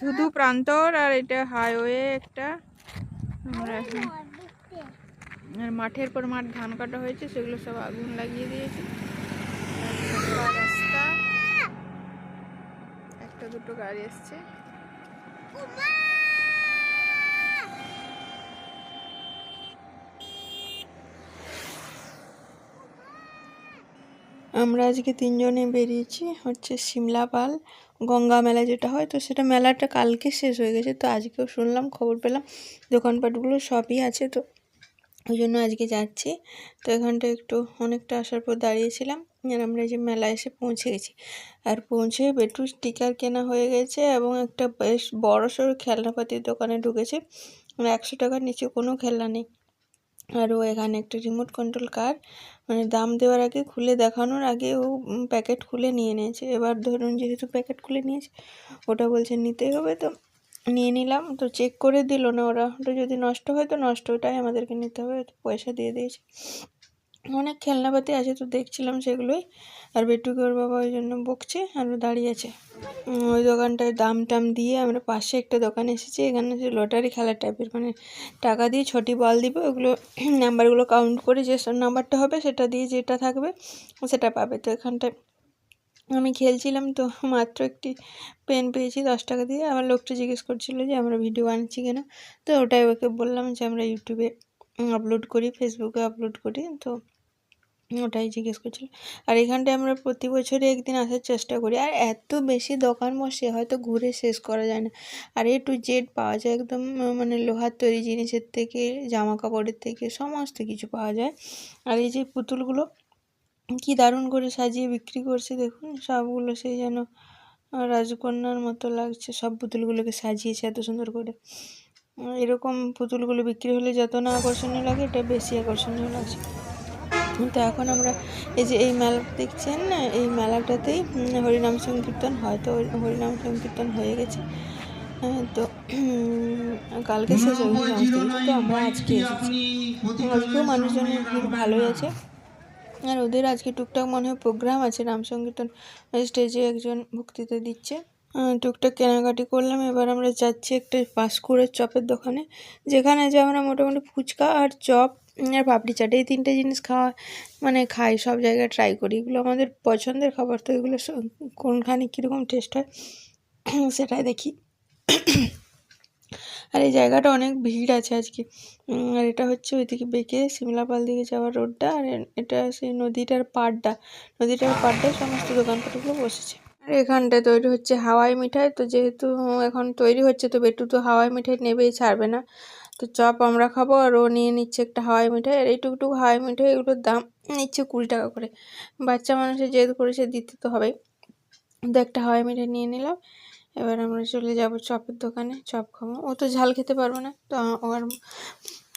ধুধু প্রান্তর আর এটা হাইওয়ে একটা। আর মাঠের পর মাঠ ধান কাটা হয়েছে, সেগুলো সব আগুন লাগিয়ে দিয়েছে। রাস্তা, একটা দুটো গাড়ি এসছে। আমরা আজকে তিনজনে বেরিয়েছি, হচ্ছে সিমলা পাল, গঙ্গা মেলা যেটা হয়, তো সেটা মেলাটা কালকে শেষ হয়ে গেছে, তো আজকেও শুনলাম, খবর পেলাম, দোকানপাটগুলো সবই আছে, তো ওই জন্য আজকে যাচ্ছি, তো এখানটা একটু অনেকটা আসার পর দাঁড়িয়েছিলাম, আর আমরা যে মেলা এসে পৌঁছে গেছি, আর পৌঁছে বেটু স্টিকার কেনা হয়ে গেছে, এবং একটা বেশ বড় সড়ো খেলনাপাতির দোকানে ঢুকেছে একশো টাকার নিচে কোনো খেলনা নেই। আর ও এখানে একটা রিমোট কন্ট্রোল কার মানে দাম দেওয়ার আগে খুলে দেখানোর আগে ও প্যাকেট খুলে নিয়ে নিয়েছে। এবার ধরুন যেহেতু প্যাকেট খুলে নিয়েছে, ওটা বলছে নিতেই হবে তো নিয়ে নিলাম। তো চেক করে দিল না ওরা। ওটা যদি নষ্ট হয় তো নষ্ট, ওটাই আমাদেরকে নিতে হবে। পয়সা দিয়ে দিয়েছে। অনেক খেলনাপাতি আছে তো দেখছিলাম সেগুলোই। আর বেটুকে ওর বাবা ওই জন্য বকছে আর দাঁড়িয়ে আছে। ওই দোকানটায় দাম টাম দিয়ে আমরা পাশে একটা দোকানে এসেছি। এখানে হচ্ছে লটারি খেলার টাইপের মানে টাকা দিয়ে ছটি বল দিবে, ওগুলো নাম্বারগুলো কাউন্ট করে যে নাম্বারটা হবে সেটা দিয়ে যেটা থাকবে সেটা পাবে। তো এখানটায় আমি খেলছিলাম তো মাত্র একটি পেন পেয়েছি দশ টাকা দিয়ে। আমার লোকটা জিজ্ঞেস করছিল যে, আমরা ভিডিও বানাচ্ছি কেন? তো ওটাই ওকে বললাম যে, আমরা ইউটিউবে আপলোড করি ফেসবুকে আপলোড করি। তো ওটাই জিজ্ঞেস করছিল আর এখানটায় আমরা প্রতি বছরই একদিন আসার চেষ্টা করি। আর এত বেশি দোকান বসে হয়তো ঘুরে শেষ করা যায় না। আর এ টু জেড পাওয়া যায় একদম মানে লোহার তৈরি জিনিসের থেকে জামা কাপড়ের থেকে, সমস্ত কিছু পাওয়া যায়। আর এই যে পুতুলগুলো, কি দারুণ করে সাজিয়ে বিক্রি করছে দেখুন, সবগুলো সেই যেন রাজকন্যার মতো লাগছে। সব পুতুলগুলোকে সাজিয়েছে এত সুন্দর করে। এরকম পুতুলগুলো বিক্রি হলে যত না আকর্ষণীয় লাগে, এটা বেশি আকর্ষণীয় লাগছে। তো এখন আমরা এই যে এই মেলা দেখছেন না এই মেলাটাতেই হরিনাম সংকীর্তন হয়, তো হরিনাম সংকীর্তন হয়ে গেছে। তো কালকে শেষ আমরা আজকে এসেছি। আজকেও মানুষজনের ভিড় ভালোই আছে। আর ওদের আজকে টুকটাক মনে হয় প্রোগ্রাম আছে, রাম সংকীর্তন, স্টেজে একজন বক্তৃতা দিচ্ছে। টুকটাক কেনাকাটি করলাম। এবার আমরা যাচ্ছি একটা পাঁশকুড়ের চপের দোকানে। যেখানে যে আমরা মোটামুটি ফুচকা আর চপ আর পাপড়ি চাট এই তিনটে জিনিস খাওয়া মানে খাই, সব জায়গায় ট্রাই করি। এগুলো আমাদের পছন্দের খাবার তো এগুলো কোনখানে কীরকম টেস্ট হয় সেটাই দেখি। আর এই জায়গাটা অনেক ভিড় আছে আজকে। আর এটা হচ্ছে ওইদিকে বেঁকে সিমলাপাল দিকে যাওয়ার রোডটা আর এটা সেই নদীটার পাড়টা নদীটার পাড়টায় সমস্ত দোকানপাটগুলো বসেছে। আর এখানটায় তৈরি হচ্ছে হাওয়াই মিঠাই। তো যেহেতু এখন তৈরি হচ্ছে, তো বেটু তো হাওয়াই মিঠাই নেবেই, ছাড়বে না। তো চপ আমরা খাব আর ও নিয়ে নিচ্ছে একটা হাওয়াই মিঠাই। আর এই টুকটুক হাওয়াই মিঠাই, এগুলোর দাম নিচ্ছে কুড়ি টাকা করে। বাচ্চা মানুষের যেহেতু করেছে, দিতে তো হবেই। তো একটা হাওয়াই মিঠাই নিয়ে নিলাম। এবার আমরা চলে যাব চপের দোকানে, চপ খাব। ও তো ঝাল খেতে পারবে না, তো আ- ওর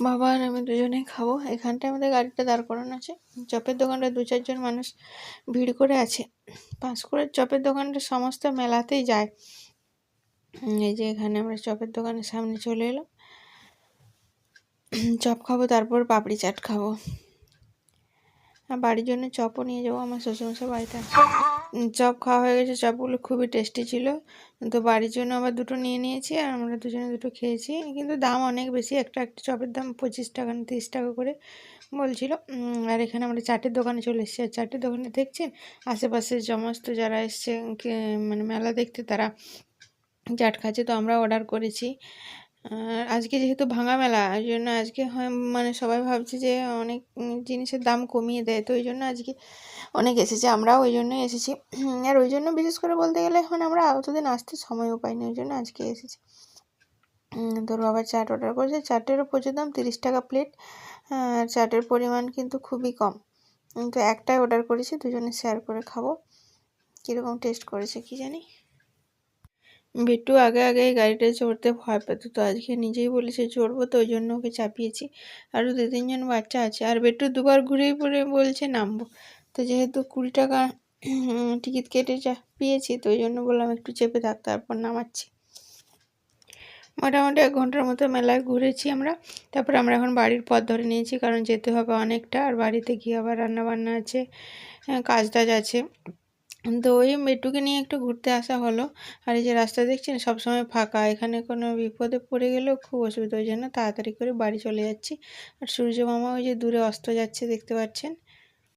বাবা আর আমি দুজনেই খাব। এখানটায় আমাদের গাড়িটা দাঁড় করানো আছে। চপের দোকানটা দু চারজন মানুষ ভিড় করে আছে। পাঁশকুড়ের চপের দোকানটা সমস্ত মেলাতেই যায়। এই যে এখানে আমরা চপের দোকানের সামনে চলে এলাম। চপ খাব, তারপর পাপড়ি চাট খাব। আর বাড়ির জন্য চপও নিয়ে যাব, আমার শ্বশুরমশাই বাড়িতে আছে। চপ খাওয়া হয়ে গেছে, চপগুলো খুবই টেস্টি ছিল। তো বাড়ির জন্য আবার দুটো নিয়ে নিয়েছি আর আমরা দুজনে দুটো খেয়েছি। কিন্তু দাম অনেক বেশি, একটা একটা চপের দাম পঁচিশ টাকা না তিরিশ টাকা করে বলছিল। আর এখানে আমরা চাটের দোকানে চলে এসেছি। আর চাটের দোকানে দেখছেন, আশেপাশে সমস্ত যারা এসছে মানে মেলা দেখতে তারা চাট খাচ্ছে। তো আমরা অর্ডার করেছি। আজকে যেহেতু ভাঙা মেলা ওই জন্য আজকে হয় মানে সবাই ভাবছে যে অনেক জিনিসের দাম কমিয়ে দেয়। তো ওই জন্য আজকে অনেক এসেছে, আমরাও ওই জন্যই এসেছি। আর ওই জন্য বিশেষ করে বলতে গেলে এখন আমরা অতদিন আসতে সময়ও পাইনি, ওই জন্য আজকে এসেছি। তোর বাবা চাট অর্ডার করেছে চাটেরও প্রচুর দাম তিরিশ টাকা প্লেট চাটের পরিমাণ কিন্তু খুবই কম। তো একটাই অর্ডার করেছি, দুজনে শেয়ার করে খাব। কীরকম টেস্ট করেছে কি জানি? বিট্টু আগে আগে এই গাড়িটায় চড়তে ভয় পেত, তো আজকে নিজেই বলেছে চড়বো, তো ওই জন্য ওকে চাপিয়েছি। আরও দু তিনজন বাচ্চা আছে, আর বিট্টু দুবার ঘুরেই পড়ে বলছে নামবো। তো যেহেতু কুড়ি টাকা টিকিট কেটে পেয়েছি, তো ওই জন্য বললাম একটু চেপে থাক তারপর নামাচ্ছি। মোটামুটি এক ঘণ্টার মতো মেলায় ঘুরেছি আমরা, তারপর আমরা এখন বাড়ির পথ ধরে নিয়েছি, কারণ যেতে হবে অনেকটা, আর বাড়িতে গিয়ে আবার রান্না বান্না আছে কাজ টাজ আছে। তো ওই মেট্টুকে নিয়ে একটু ঘুরতে আসা হলো, আর এই যে রাস্তা দেখছেন, সবসময় ফাঁকা, এখানে কোনো বিপদে পড়ে গেলেও খুব অসুবিধা, ওই জন্য তাড়াতাড়ি করে বাড়ি চলে যাচ্ছি। আর সূর্য মামা ওই যে দূরে অস্ত যাচ্ছে, দেখতে পাচ্ছেন?